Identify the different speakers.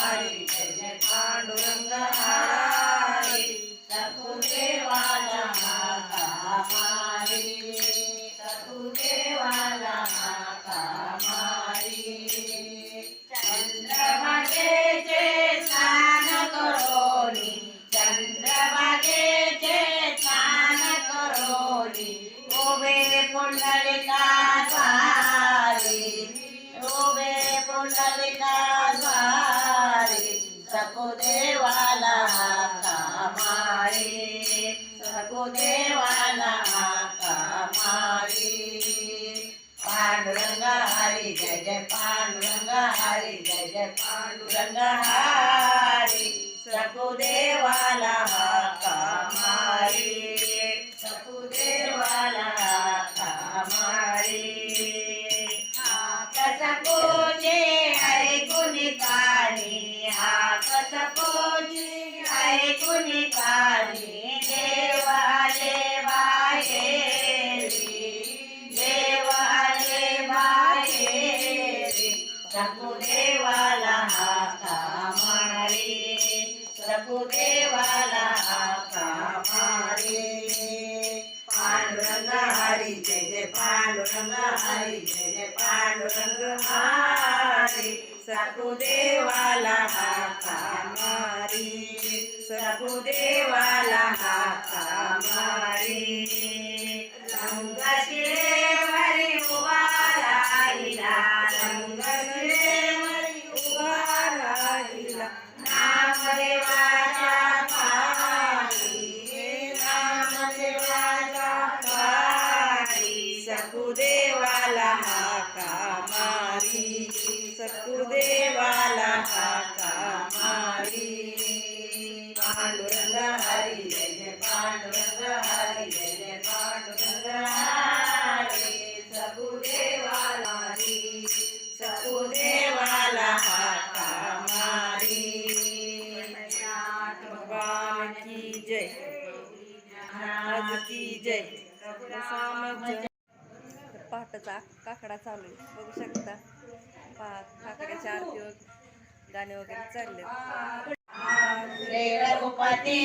Speaker 1: हरी जय पांडुरंग हरी सकुदेवाला माता स्नान करोनी चंद्रभागेचे स्नान पुंडलिका पारी उभे पुंडलिका सकुदेवाला कामारी. सकुदेवाला कामारी. पांडुरंग हरी जय जय पांडुरंग हरी जय जय पांडुरंग हरी. सकुदेवाला सकुदेवाला हाका मारी सकुदेवाला हाका मारी पांडुरंग हरी जय जय पांडुरंग हरी जय जय पांडुरंग हरी. सकुदेवाला हाका मारी सकुदेवाला हाका मारी सकुदेवाला हाका मारी पांडुरंग हरी जय पांडुरंग हरी जय पांडुरंग हरी सकुदेवाला हरी सकुदेवाला हाका भगवान की जय। महाराज की जय।
Speaker 2: पहाटाचा काकडा चालू आहे. बघू शकता. पहा काकड्याच्या आरती गाणे वगैरे चालले
Speaker 1: रे रघुपती